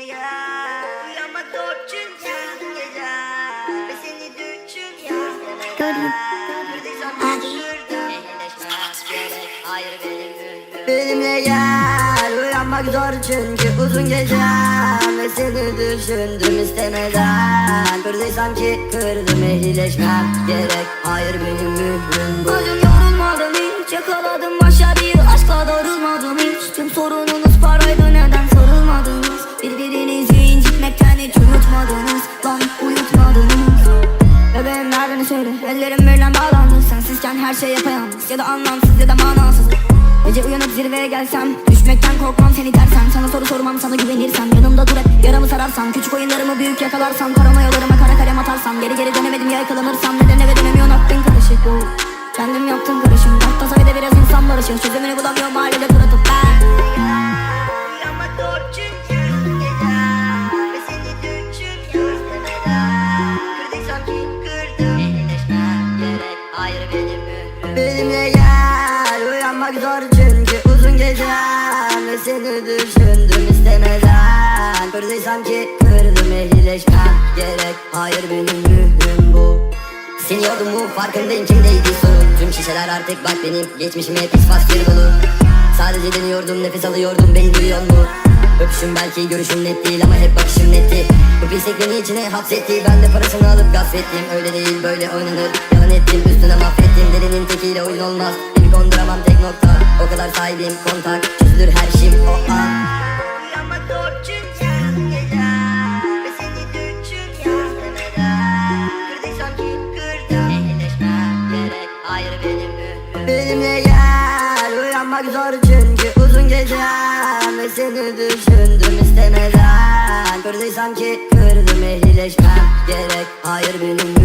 Benimle gel Uyanmak zor çünkü gece Ve seni düşünüyorum Göreyim. Kırdıysam düşürdüm Ehlileşmez gerek Hayır benim mührüm Benimle gel Uyanmak zor çünkü uzun gece Ve seni düşündüm istemeden. Kırdıysam ki kırdım ehlileşmem gerek. Hayır benim mührüm bu. Acım yorulmadım hiç Yakaladım başarıyı Aşkla darılmadım hiç. Tüm sorununuz paraydı neden Birbirinizi incitmekten hiç uyutmadınız Lan uyutmadınız. Bebeğim nereden söyle Ellerim birden bağlandı. Sensizken her şey yapayalnız. Ya da anlamsız ya da manasız. Gece uyanıp zirveye gelsem Düşmekten korkmam seni dersen. Sana soru sormam sana güvenirsem. Yanımda dur hep yaramı sararsam. Küçük oyunlarımı büyük yakalarsam. Paranoyalarıma kara kalem atarsam. Geri geri dönemedim ya yakalanırsam. Neden eve dönemiyorsun? Aklın karışık. Bu Kendim yaptım karışım. Hatta sayıda biraz insan barışır Çözümünü bulamıyorum mahallede tur atıp ben. Uyanmak zor çünkü Benimle gel Uyanmak zor çünkü uzun gece Ve seni düşündüm istemeden. Kırdıysam ki kırdım ehlileşmem gerek. Hayır benim mührüm bu. Siniyordum mu farkındayım kimdeydi sorun Tüm şişeler artık bak benim geçmişim hep ispaskir dolu. Sadece deniyordum nefes alıyordum beni duyuyor mu? Öpüşüm belki görüşüm net değil ama hep bakışım netti Bu pislik beni içine hapsetti. Ben de parasını alıp gasp Öyle değil böyle oynanır. Yalan ettim üstüne mahvettim. Delinin tekiyle oyun olmaz. Beni konduramam tek nokta. O kadar sahibim kontak. Çözülür her şeyim o an. Hayır benim mührüm Benimle gel Uyanmak zor çünkü uzun gece Ve seni düşündüm istemeden. Kırdıysam ki kırdım ehlileşmem gerek. Hayır benim